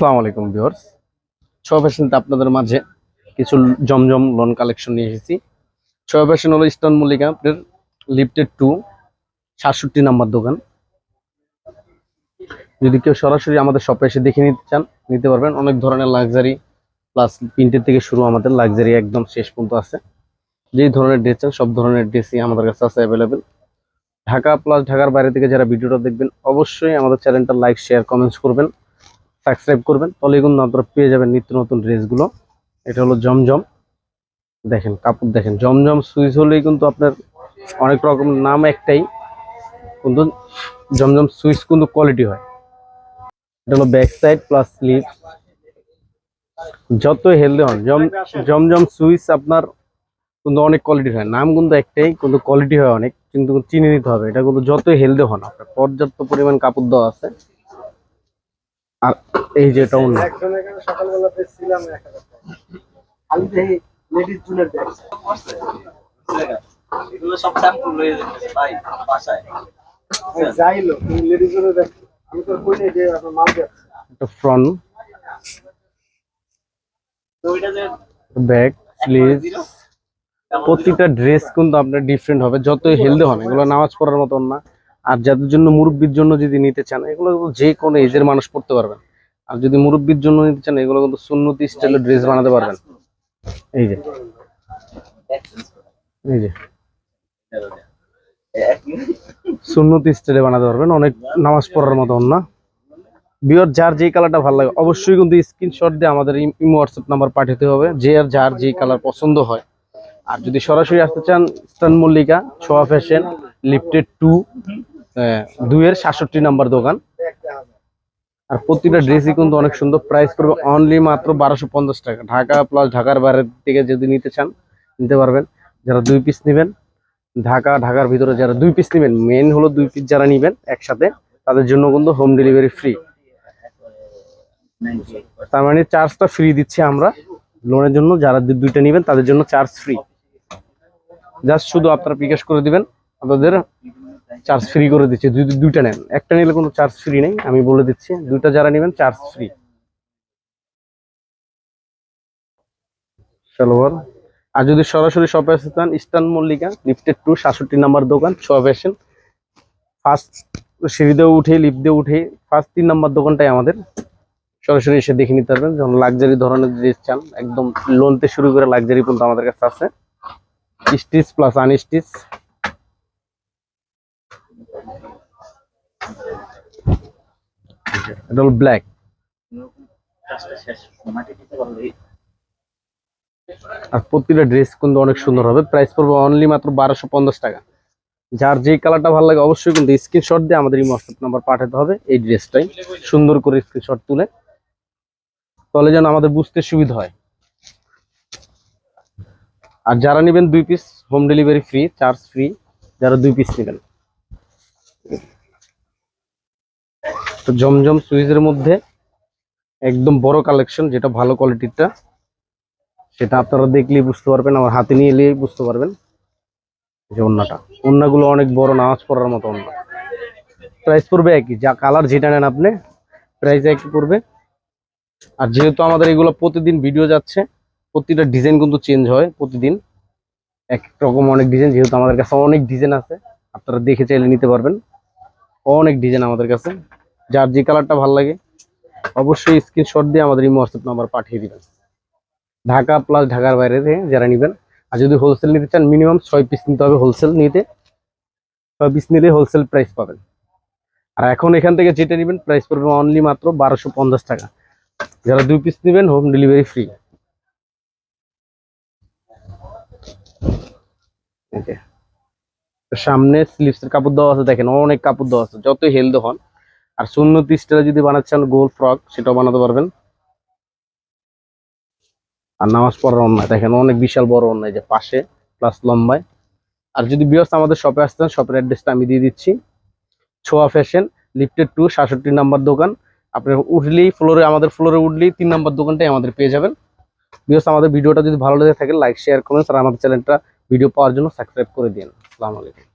আসসালামু আলাইকুম ভিউয়ার্স। ছোয়া ফ্যাশনতে আপনাদের মাঝে কিছু জমজম লোন কালেকশন নিয়ে এসেছি। ছোয়া ফ্যাশন হলো ইস্টার্ন মল্লিকা আপনার লিফটেড টু সাতষট্টি নাম্বার দোকান। যদি কেউ সরাসরি আমাদের শপে এসে দেখে নিতে চান, নিতে পারবেন। অনেক ধরনের লাক্সারি প্লাস প্রিন্টের থেকে শুরু আমাদের লাক্সারি একদম শেষ পর্যন্ত আছে। যেই ধরনের ড্রেস চান, সব ধরনের ড্রেসই আমাদের কাছে আছে অ্যাভেলেবেল ঢাকা প্লাস ঢাকার বাইরে থেকে যারা ভিডিওটা দেখবেন, অবশ্যই আমাদের চ্যানেলটা লাইক শেয়ার কমেন্টস করবেন। সাবস্ক্রাইব করবেন তাহলে কিন্তু আপনারা পেয়ে যাবেন নিত্য নতুন ড্রেসগুলো। এটা হলো জমজম। দেখেন, কাপড় দেখেন, জমজম সুইচ হলেই কিন্তু আপনার অনেক রকম নাম একটাই। কিন্তু জমজম সুইচ কিন্তু কোয়ালিটি হয়। এটা হলো ব্যাক সাইড প্লাস স্লিভ যত হেলদি হন, জম, জমজম সুইচ আপনার কিন্তু অনেক কোয়ালিটি হয়। নাম কিন্তু একটাই, কিন্তু কোয়ালিটি হয় অনেক, কিন্তু চিনে নিতে হবে। এটা কিন্তু যতই হেলদি হন, আপনার পর্যাপ্ত পরিমাণ কাপড় দেওয়া আছে। আর এই যে এটা অন্য। একজন এখানে সকালবেলাতে ছিলাম এক হাজার টাকা। খালি দেখি লেডিস জুনের ব্যাগ এগুলো সব স্যাম্পল রয়ে যাচ্ছে ভাই বাসায়। যাইলো লেডিস জুনের ব্যাগ আমি তো কই নাই যে আপনার মাল যাচ্ছে একটা ফ্রন্ট তো ওইটা যে ব্যাক স্লিভ প্রতিটা ড্রেস কিন্তু আপনার ডিফারেন্ট হবে। যতই হেলদি হন এগুলো নামাজ পড়ার মতন না। আর যাদের জন্য মুরব্বীর জন্য যদি নিতে চান, এগুলো কিন্তু যে কোনো এজের মানুষ পড়তে পারবেন। আর যদি মুরব্বীর জন্য নিতে চান, এগুলো কিন্তু সুন্নতি স্টাইলের ড্রেস বানাতে পারবেন। এই যে। এই যে। সুন্নতি স্টাইলে বানাতে পারবেন, অনেক নামাজ পড়ার মতন না। বিয়র যার যেই কালারটা ভালো লাগে, অবশ্যই কিন্তু স্ক্রিনশট দিয়ে আমাদের ইমো হোয়াটসঅ্যাপ নাম্বার পাঠাতে হবে। যে আর যার যেই কালার পছন্দ হয় আর যদি সরাসরি আসতে চান ইস্টার্ন মল্লিকা ছোয়া ফ্যাশন লিফটেড টু দুইয়ের সাতষট্টি নাম্বার দোকান। আর প্রতিটা ড্রেসই কিন্তু অনেক সুন্দর। প্রাইস করবে অনলি মাত্র বারোশো পঞ্চাশ টাকা। ঢাকা প্লাস ঢাকার বাইরের থেকে যদি নিতে চান, নিতে পারবেন। যারা দুই পিস নেবেন, ঢাকা, ঢাকার ভিতরে যারা দুই পিস নেবেন মেন হলো দুই পিস যারা নেবেন একসাথে, তাদের জন্য কিন্তু হোম ডেলিভারি ফ্রি তার মানে চার্জটা ফ্রি দিচ্ছি আমরা। লোনের জন্য যারা দুইটা নেবেন, তাদের জন্য চার্জ ফ্রি জাস্ট শুধু আপনারা বিকাশ করে দিবেন। আপনাদের চার্জ ফ্রি করে দিচ্ছি। দুইটা নেন। একটা নিলে কোনো চার্জ ফ্রি নেই। আমি বলে দিচ্ছি, দুইটা যারা নেবেন চার্জ ফ্রি সালোয়ার আর যদি সরাসরি শপে আসতে চান ইস্টার্ন মল্লিকা লিফটেড টু সাতষট্টি নাম্বার দোকান সব আসেন ফার্স্ট সিঁড়ি দিয়ে উঠে লিফট দিয়ে উঠে ফার্স্ট তিন নাম্বার দোকানটাই আমাদের। সরাসরি এসে দেখে নিতে পারবেন। যেমন লাক্সারি ধরনের ড্রেস চান, একদম লোনতে শুরু করে লাক্সারি পর্যন্ত আমাদের কাছে আছে। স্টিচ প্লাস আনস্টিচ এটা হলো ব্ল্যাক আর প্রতিটা ড্রেস কিন্তু অনেক সুন্দর হবে। প্রাইস পড়বে অনলি মাত্র বারোশো পঞ্চাশ টাকা। যার যেই কালারটা ভালো লাগে অবশ্যই কিন্তু স্ক্রিনশট দিয়ে আমাদের এই হোয়াটসঅ্যাপ নাম্বার পাঠাতে হবে এই ড্রেসটাই সুন্দর করে স্ক্রিনশট তুলে। তাহলে যেন আমাদের বুঝতে সুবিধা হয়। আর যারা নেবেন দুই piece home delivery free charge free যারা দুই পিস নেবেন। তো জমজম সুইচের মধ্যে একদম বড় কালেকশন যেটা ভালো কোয়ালিটিরটা সেটা আপনারা দেখলেই বুঝতে পারবেন, আমার হাতে নিয়ে এলেই বুঝতে পারবেন যে ওন্নাটা ওন্নাগুলো অনেক বড়, নামাজ পড়ার মতো অন্য। প্রাইস পড়বে একই, যা কালার যেটা নেন আপনি প্রাইস একই পড়বে। আর যেহেতু আমাদের এগুলো প্রতিদিন ভিডিও যাচ্ছে প্রতিটা ডিজাইন কিন্তু চেঞ্জ হয় প্রতিদিন। এক রকম অনেক ডিজাইন যেহেতু আমাদের কাছে অনেক ডিজাইন আছে, আপনারা দেখে চাইলে নিতে পারবেন। অনেক ডিজাইন আমাদের কাছে। যার যে কালারটা ভালো লাগে, অবশ্যই স্ক্রিনশট দিয়ে আমাদের এই হোয়াটসঅ্যাপ নাম্বার পাঠিয়ে দিবেন। ঢাকা প্লাস ঢাকার বাইরে থেকে যারা নেবেন। আর যদি হোলসেল নিতে চান মিনিমাম ছয় পিস নিতে হবে হোলসেল নিতে। ছয় পিস নিলে হোলসেল প্রাইস পাবেন। আর এখন এখান থেকে যেটা নেবেন প্রাইস পড়বে অনলি মাত্র বারোশো টাকা। যারা দুই পিস নেবেন হোম ডেলিভারি ফ্রি সামনে স্লিপসের কাপড় দেওয়া আছে, দেখেন অনেক কাপড় দেওয়া আছে, যতই হেলদি হন। আর সুন্নতি স্টাইলে যদি বানাচ্ছেন গোল ফ্রক, সেটাও বানাতে পারবেন। আর নামাজ পড়ার অন্যায়, দেখেন অনেক বিশাল বড় অন্যায় যে পাশে প্লাস লম্বায়। আর যদি বিয়স আমাদের শপে আসতেন শপের অ্যাড্রেসটা আমি দিয়ে দিচ্ছি। ছোয়া ফ্যাশন লিফটেড টু সাতষট্টি নাম্বার দোকান। আপনি উঠলেই ফ্লোরে আমাদের ফ্লোরে উঠলেই তিন নাম্বার দোকানটাই আমাদের পেয়ে যাবেন। বিয়স আমাদের ভিডিওটা যদি ভালো লেগে থাকে লাইক শেয়ার কমেন্টস আর আমাদের চ্যানেলটা ভিডিও পাওয়ার জন্য সাবস্ক্রাইব করে দিন। আসসালামু আলাইকুম।